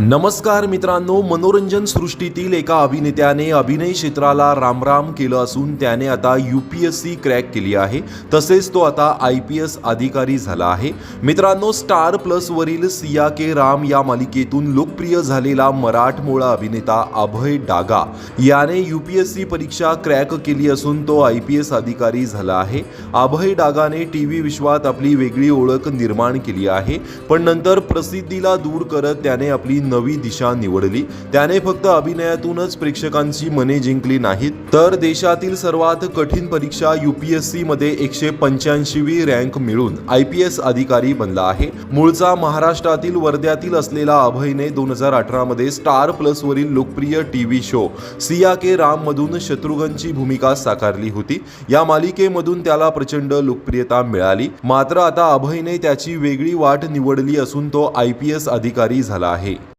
नमस्कार मित्रांनो मनोरंजन सृष्टीतील एका अभिनेत्याने अभिनय क्षेत्राला रामराम केलं असून त्याने आता U P S C crack केली आहे. तसेच तो आता आय पी एस अधिकारी झाला आहे. मित्रांनो स्टार प्लसवरील सिया के राम या मालिकेतून लोकप्रिय झालेला मराठमोळा अभिनेता अभय डागा याने यू पी एस सी परीक्षा क्रॅक केली असून तो आय पी एस अधिकारी झाला आहे. अभय डागाने टी व्ही विश्वात आपली वेगळी ओळख निर्माण केली आहे. पण नंतर प्रसिद्धीला दूर करत त्याने आपली नवी दिशा निवडली. त्याने फक्त अभिनयातूनच प्रेक्षकांची मने जिंकली नाहीत. तर देशातील सर्वात कठीण परीक्षा युपीएससी मध्ये एकशे पंच्याऐंशीवी रँक मिळून आय पी एस अधिकारी बनला आहे. मूळचा महाराष्ट्रातील वर्ध्यातील असलेला अभयने दोन हजार अठरा मध्ये स्टार प्लस वरील लोकप्रिय टीव्ही शो सिया के राम मधून शत्रुघ्नची भूमिका साकारली होती. या मालिकेमधून त्याला प्रचंड लोकप्रियता मिळाली. मात्र आता अभयने त्याची वेगळी वाट निवडली असून तो आय पी एस अधिकारी झाला आहे.